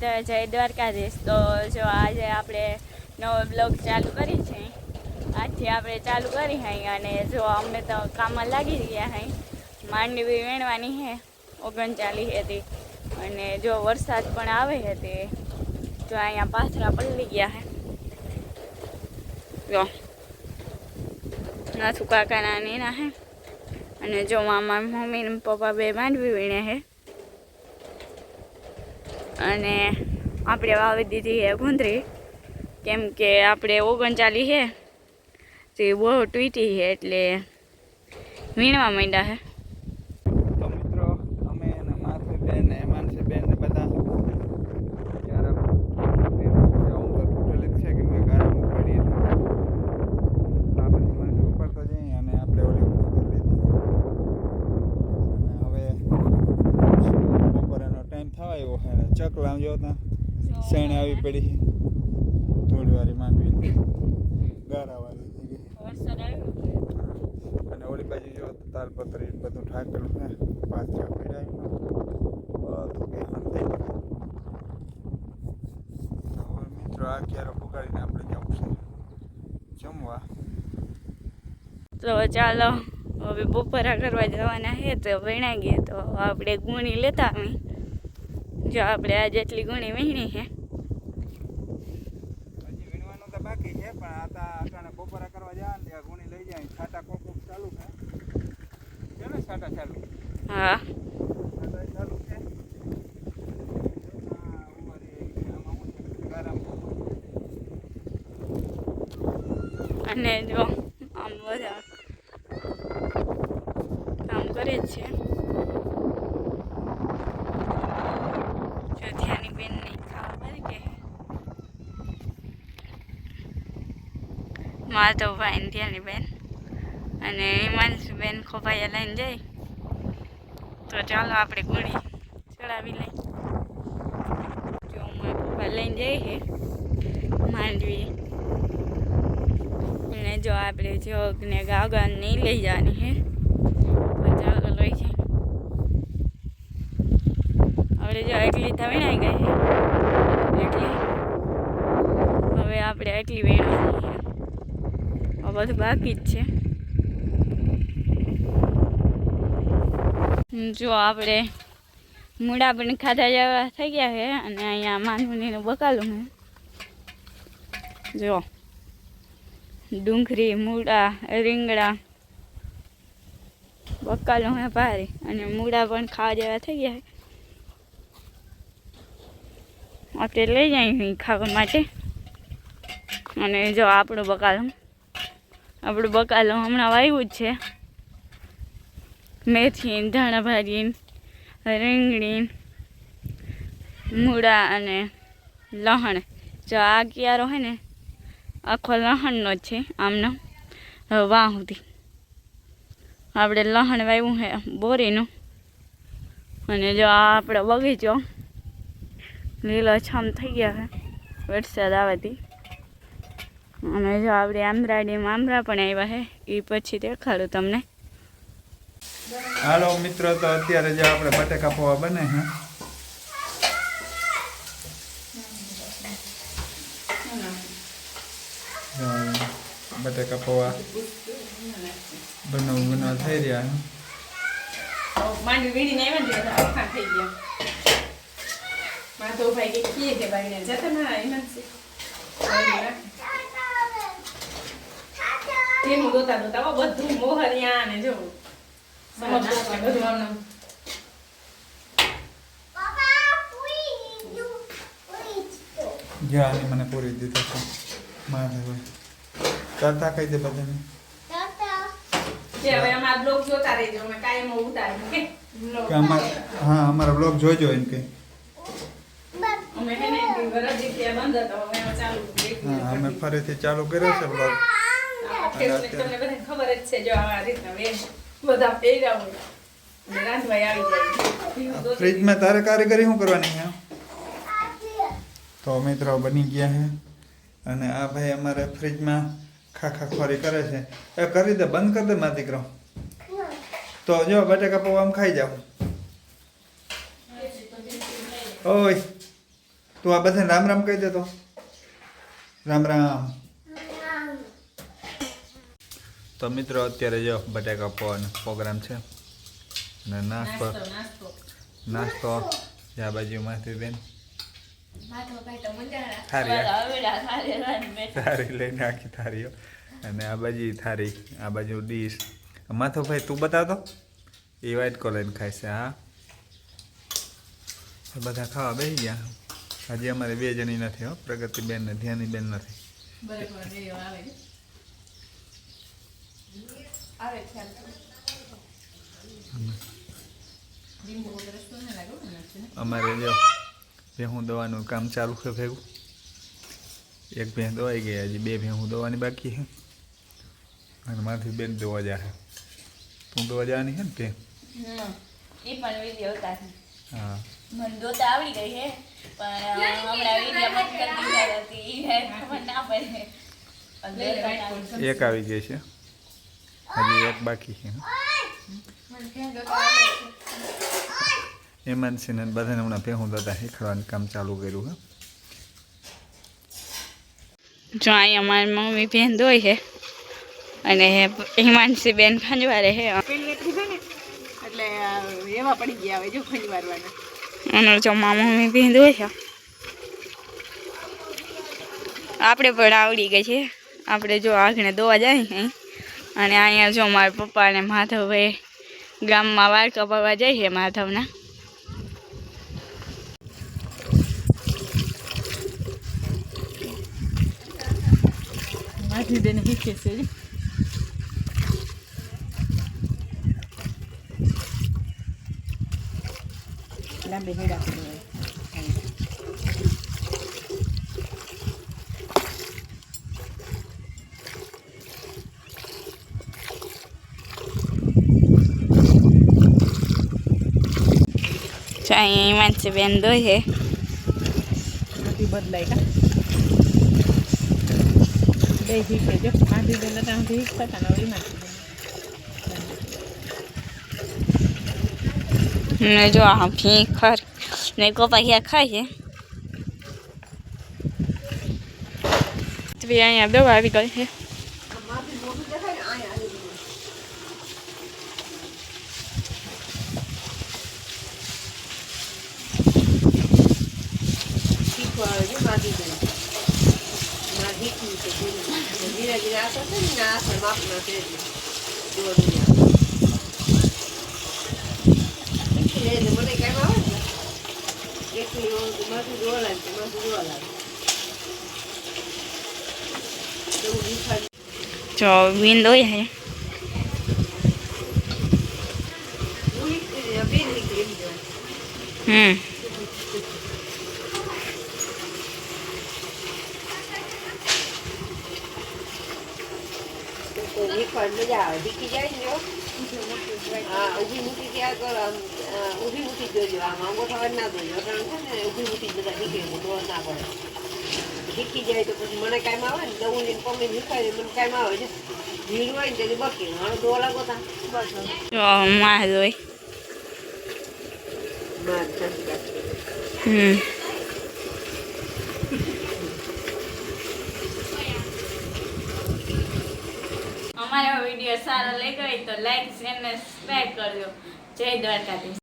તો જય દ્વારકાધીશ. તો જો આજે આપણે નવો બ્લોગ ચાલુ કરી છે. આજથી આપણે ચાલુ કરી હઈ અને જો અમે તો કામમાં લાગી ગયા હઈ. માંડવી વીણવાની હે, ઓગણચાલીસ હતી. અને જો વરસાદ પણ આવે હતી જો અહીંયા પાથરા પલળી ગયા હે. જો નાથુ કાકાના નીના હે. અને જો મામા, મમ્મી ને પપ્પા બે માંડવી વીણે છે અને આપણે વાવી દીધી છે ગુંદરી. કેમ કે આપણે ઓગણચાલીસ છે. તે બહુ ટૂટી છે એટલે વીણવા માંડ્યા છે તો મિત્રો અમે અને માથું બેન ને માનસી બેન ને બધા યાર હું તો ટોટલી જ છે કે મેં આરામ પડી આ બધી માથે ઉપર તો જઈએ અને આપણે ઓલી કરી લીધી અને હવે બપોરેનો ટાઈમ થવા આવ્યો છે અને ચકલા જો શેણે આવી પડી છે. થોડી વારી માંડવી. ગારાવાળી અને ઓલી બાજુ જો તાલપત્રી બધું ઠાકેલું છે. પાછા પીડાયું બધું કે હવે મિત્રો આ ક્યારે પુગાડીને આપણે જવું છે? જમવા. તો ચાલો હવે બપોરા કરવા જવાના છે તો વીણાઈ ગયા તો આપણે ગુણી લેતા આવી જો આપણે આ જેટલી ગુણી વીણી છે. હજી વીણવાનું તો બાકી છે પણ આ તા અટાણે બપોરા કરવા જાય ત્યાં ગુણી લઈ જાય છાટા કોક કોક ચાલુ છે. છે ને છાટા ચાલુ? હા. છાટા ચાલુ છે. અને જો આમ બધા કામ કરે જ છે જો ધ્યાની બેન નહીં ખાવા બની કે માધવભાઈ ને બેન. અને હિમાંશુબેન ખોભાઈ લઈને જાય. તો ચાલો આપણે ગુડી ચડાવી લઈ જો મારા પપ્પા લઈને જઈએ છે માંડવી અને જો આપણે જોગ ને નહીં લઈ જવાની હે તો ચાલો લઈ જાય. આપણે જો એટલી થવી ગઈ છે, એટલી હવે આપણે એટલી છે આ બધું બાકી જ છે જો આપણે મૂળા પણ ખાધા જેવા થઈ ગયા છે અને અહીંયા માનવનીનું બકાલું છે. જો. ડુંગળી, મૂળા, રીંગણા બકાલું હે ભારે અને મૂળા પણ ખાવા જેવા થઈ ગયા છે. આપણે લઈ જાય ખાવા માટે. અને જો આપણું બકાલું આપણું બકાલો હમણાં વાવ્યું જ છે. મેથી ધાણા ભાજી રીંગણી મૂળા અને લહણ. જો આ કિયારો હોય ને, આખો લહણનો જ છે આમનો. વાહુથી આપણે લહણ વાવ્યું છે બોરીનું. અને જો આ આપણો બગીચો લીલો છમ થઈ ગયા છે વરસાદ આવાથી અને જો આપણે આમરાડીમાં આમરા પણ આવ્યા છે એ પછી દેખાડું તમને. હાલો મિત્રો તો અત્યારે જે આપણે બટેકા પૌવા બને છે જો બટેકા પૌવા બનાવ બનાવ થઈ રહ્યા છે માંડવી વીણીને આવ્યા થઈ ગયા. માધવભાઈ કે કીએ કે બાઈને જતા ના હિમાંશી તેનું દોતા દોતા હો બધું મોહરિયા ને જો સમજ ને બધું આમ જો આની મને પૂરી દીધો છે માધવભાઈ કરતા કહી દે બધાને કે હવે અમારા બ્લોગ જોતા રહેજો અમે કાયમ ઉતારીએ કે બ્લોગ કે અમારા હા અમારા બ્લોગ જોજો એમ કે અમે હે ને વરદી ત્યાં બંધ હતો હવે અમે ચાલુ હા અમે ફરીથી ચાલુ કર્યો છે બ્લોગ તમને બધાને ખબર જ છે જો આ રીતના વેણ બધા પહેર્યા હોય અને રાંધવાઈ આવી જાય ફ્રીજમાં તારે કારીગરી શું કરવાની છે? તો મિત્રો બની ગયા છે અને આ ભાઈ અમારે ફ્રીજમાં ખાખા ખોરી કરે છે. એ કરી દે બંધ કરી દે મારા દીકરો. તો જો બટેકા પૌવા આમ ખાઈ જાઓ. ઓય તું આ બધાને રામ રામ કહી દે તો. રામ રામ. તો મિત્રો અત્યારે જો બટાકા પૌવાનો પ્રોગ્રામ છે. અને નાસ્તો. નાસ્તો આ બાજુમાંથી બેન. માધવભાઈ તો મંજાણા થારી લઈને બેઠા. થારી લઈને આખી થારીઓ. અને આ બાજુ થારી આ બાજુ ડીશ. માથો ભાઈ તું બતાવતો? એ વ્હાઈટ કોલેન ખાય છે હા? બધા ખાવા બેસી ગયા. હજી અમારે બે જણી નથી હો. પ્રગતિબેન ને ધ્યાનીબેન નથી. બરાબર રેડિયો આવે ખ્યાલ? અમારે જો ભેહું દવાનું કામ ચાલુ છે ભેગું. એક ભેં દવાઈ ગઈ હજી બે ભેહું દવાની બાકી છે. અને માથી બેન દવા જાય તું દવા જવાની છે ને ભેં હમ. પણ વીડિયો ઉતારે હા. મને દોતા આવડી ગઈ હે પણ હમણાં વીડિયો બંધ કરી દીધા હતી ઈ ના પડે. પણ લઈ લે, દોતા white આવડી. board. એક આવી ગઈ છે. હજી એક બાકી છે મને ખ્યાલ તો આવે છે. એમાં છે ને બધાને હમણાં ભેહું દાદા શીખવાનું કામ ચાલુ કર્યું હા. જો અહીંયા અમારી મમ્મી બેન દોય છે અને હિમાંશી બેન ખંજવારે છે. એટલી એવા પડી ગયા હવે જો ખંડી અને જો મારી મમ્મી બેન દોય છે. આપણે પણ આવડી ગઈ છે. આપણે જો આગળ દોવા જાય અહીં અને અહીંયા જો મારા પપ્પા અને માધવભાઈ ગામમાં વાળ કપાવવા છે માધવના. માથી બેન શીખે છે લાંબી હેડા કરી હોય. જો માનસી બેન દોહે બધી બદલાય કા? બે શીખે જો. માથી બેન હતા આમ શીખતા હતા ને હવે જો આ ભીખર ને કોપાહિયા ખાય છે? અહીંયા દવા આવી ગઈ છે શીખવા આવે છે માધી બેન ના શીખવું છે ધીરે ધીરે ધીરે આસર છે ને આ આસર માપના છે એટલે જુઓ દુનિયા શીખી લે એટલે મને કાંઈ આવે ને એકલી માથું જોવા લાગે માથું જોવા લાગે જો વિન્ડો છે હું હમ તો શીખી જાય ને હા. ઊભી મૂકી ગયા કરો આમ ઊભી મૂકી જોજો આમ અંગોઠા ના દોજો અટાણ છે ને ઊભી મૂકી બધા શીખે એટલે ના પડે. શીખી જાય તો પછી મને કાંઈ આવે ને દવું લઈને પમ્મી શીખાય મને કાંઈ આવે છે ભીડ હોય ને તેની બકી હવે દો લાગો તા. બસમાં જોઈ હમ. અમારો વીડિયો સારો લાગ્યો હોય તો લાઈક શેર ને સબસ્ક્રાઈબ કરજો. જય દ્વારકાધીશ.